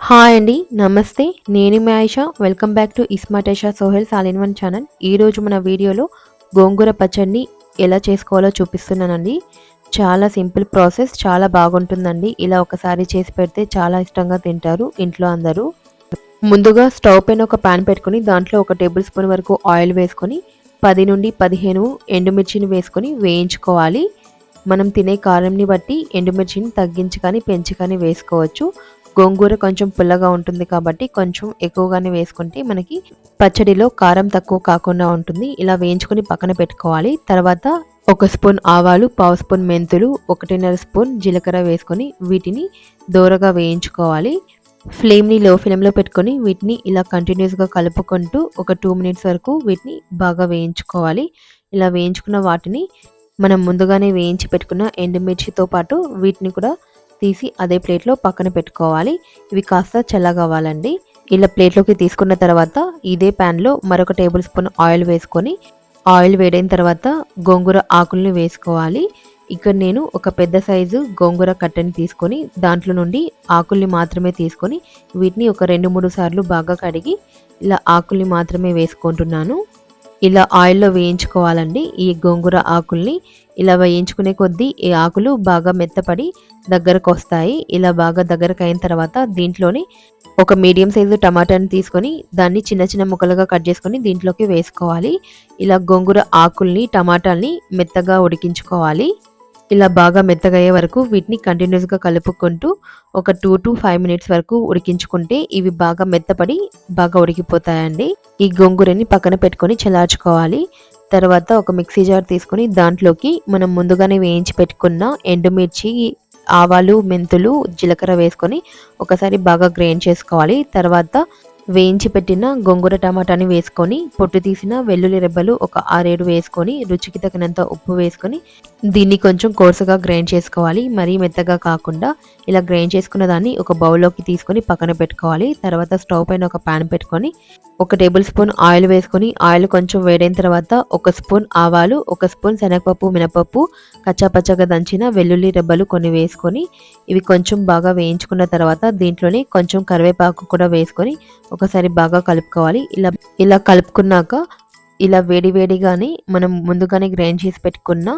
Hi అండి నమస్తే నేను మీ ఆయిషా వెల్కమ్ బ్యాక్ టు ఇస్మాటేషా సోహెల్ సాలిన్ వన్ ఛానల్ ఈరోజు మన వీడియోలో గోంగూర పచ్చడిని ఎలా చేసుకోవాలో చూపిస్తున్నానండి. చాలా సింపుల్ ప్రాసెస్ చాలా బాగుంటుందండి. ఇలా ఒకసారి చేసి పెడితే చాలా ఇష్టంగా తింటారు ఇంట్లో అందరూ. ముందుగా స్టవ్ పైన ఒక పాన్ పెట్టుకొని దాంట్లో ఒక టేబుల్ స్పూన్ వరకు ఆయిల్ వేసుకొని పది నుండి పదిహేను ఎండుమిర్చిని వేసుకొని వేయించుకోవాలి. మనం తినే కారంని బట్టి ఎండుమిర్చిని తగ్గించి కానీ పెంచి కానీ వేసుకోవచ్చు. గోంగూర కొంచెం పుల్లగా ఉంటుంది కాబట్టి కొంచెం ఎక్కువగానే వేసుకుంటే మనకి పచ్చడిలో కారం తక్కువ కాకుండా ఉంటుంది. ఇలా వేయించుకొని పక్కన పెట్టుకోవాలి. తర్వాత ఒక స్పూన్ ఆవాలు పావు స్పూన్ మెంతులు ఒకటిన్నర స్పూన్ జీలకర్ర వేసుకొని వీటిని దూరగా వేయించుకోవాలి. ఫ్లేమ్ని లో ఫ్లేమ్లో పెట్టుకొని వీటిని ఇలా కంటిన్యూస్గా కలుపుకుంటూ ఒక టూ మినిట్స్ వరకు వీటిని బాగా వేయించుకోవాలి. ఇలా వేయించుకున్న వాటిని మనం ముందుగానే వేయించి పెట్టుకున్న ఎండుమిర్చితో పాటు వీటిని కూడా తీసి అదే ప్లేట్లో పక్కన పెట్టుకోవాలి. ఇవి కాస్త చల్లగవ్వాలండి ఇలా ప్లేట్లోకి తీసుకున్న తర్వాత ఇదే ప్యాన్లో మరొక టేబుల్ స్పూన్ ఆయిల్ వేసుకొని ఆయిల్ వేడైన తర్వాత గోంగూర ఆకుల్ని వేసుకోవాలి. ఇక్కడ నేను ఒక పెద్ద సైజు గోంగూర కట్టని తీసుకొని దాంట్లో నుండి ఆకుల్ని మాత్రమే తీసుకొని వీటిని ఒక రెండు మూడు సార్లు బాగా కడిగి ఇలా ఆకుల్ని మాత్రమే వేసుకుంటున్నాను. ఇలా ఆయిల్లో వేయించుకోవాలండి. ఈ గోంగూర ఆకుల్ని ఇలా వేయించుకునే కొద్దీ ఈ ఆకులు బాగా మెత్తపడి దగ్గరకు వస్తాయి. ఇలా బాగా దగ్గరకు అయిన తర్వాత దీంట్లోని ఒక మీడియం సైజు టమాటాని తీసుకొని దాన్ని చిన్న చిన్న ముక్కలుగా కట్ చేసుకొని దీంట్లోకి వేసుకోవాలి. ఇలా గోంగూర ఆకుల్ని టమాటాల్ని మెత్తగా ఉడికించుకోవాలి. ఇలా బాగా మెత్తగయ్యే వరకు వీటిని కంటిన్యూస్గా కలుపుకుంటూ ఒక టూ టు ఫైవ్ మినిట్స్ వరకు ఉడికించుకుంటే ఇవి బాగా మెత్తపడి బాగా ఉడికిపోతాయండి. ఈ గోంగూరని పక్కన పెట్టుకొని చల్లార్చుకోవాలి. తర్వాత ఒక మిక్సీ జార్ తీసుకొని దాంట్లోకి మనం ముందుగానే వేయించి పెట్టుకున్న ఎండుమిర్చి ఆవాలు మెంతులు జీలకర్ర వేసుకొని ఒకసారి బాగా గ్రైండ్ చేసుకోవాలి. తర్వాత వేయించి పెట్టిన గోంగూర టమాటాని వేసుకొని పొట్టు తీసిన వెల్లుల్లి రెబ్బలు ఒక ఆరేడు వేసుకొని రుచికి తగినంత ఉప్పు వేసుకొని దీన్ని కొంచెం కోర్సుగా గ్రైండ్ చేసుకోవాలి. మరీ మెత్తగా కాకుండా ఇలా గ్రైండ్ చేసుకున్న దాన్ని ఒక బౌల్లోకి తీసుకొని పక్కన పెట్టుకోవాలి. తర్వాత స్టవ్ పైన ఒక పాన్ పెట్టుకొని ఒక టేబుల్ స్పూన్ ఆయిల్ వేసుకొని ఆయిల్ కొంచెం వేడైన తర్వాత ఒక స్పూన్ ఆవాలు ఒక స్పూన్ శనగపప్పు మినపప్పు కచ్చాపచ్చగా దంచిన వెల్లుల్లి రెబ్బలు కొన్ని వేసుకొని ఇవి కొంచెం బాగా వేయించుకున్న తర్వాత దీంట్లోనే కొంచెం కరివేపాకు కూడా వేసుకొని ఒకసారి బాగా కలుపుకోవాలి. ఇలా ఇలా కలుపుకున్నాక ఇలా వేడివేడిగానే మనం ముందుగానే గ్రైండ్ చేసి పెట్టుకున్న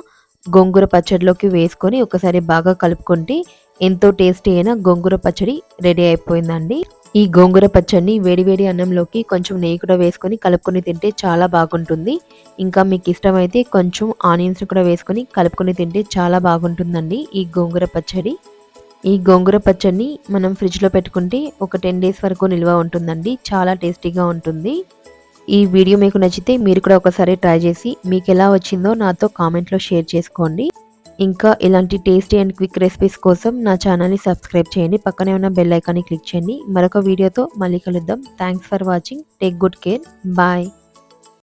గోంగూర పచ్చడిలోకి వేసుకొని ఒకసారి బాగా కలుపుకుంటే ఎంతో టేస్టీ అయిన గోంగూర పచ్చడి రెడీ అయిపోయిందండి. ఈ గోంగూర పచ్చడిని వేడివేడి అన్నంలోకి కొంచెం నెయ్యి కూడా వేసుకొని కలుపుకొని తింటే చాలా బాగుంటుంది. ఇంకా మీకు ఇష్టమైతే కొంచెం ఆనియన్స్ కూడా వేసుకొని కలుపుకొని తింటే చాలా బాగుంటుందండి ఈ గోంగూర పచ్చడి. ఈ గోంగూర పచ్చడిని మనం ఫ్రిడ్జ్లో పెట్టుకుంటే ఒక టెన్ డేస్ వరకు నిల్వ ఉంటుందండి. చాలా టేస్టీగా ఉంటుంది. ఈ వీడియో మీకు నచ్చితే మీరు కూడా ఒకసారి ట్రై చేసి మీకు ఎలా వచ్చిందో నాతో కామెంట్లో షేర్ చేసుకోండి. ఇంకా ఇలాంటి టేస్టీ అండ్ క్విక్ రెసిపీస్ కోసం నా ఛానల్ని సబ్స్క్రైబ్ చేయండి. పక్కనే ఉన్న బెల్ ఐకాన్ని క్లిక్ చేయండి. మరొక వీడియోతో మళ్ళీ కలుద్దాం. Thanks for watching take good care bye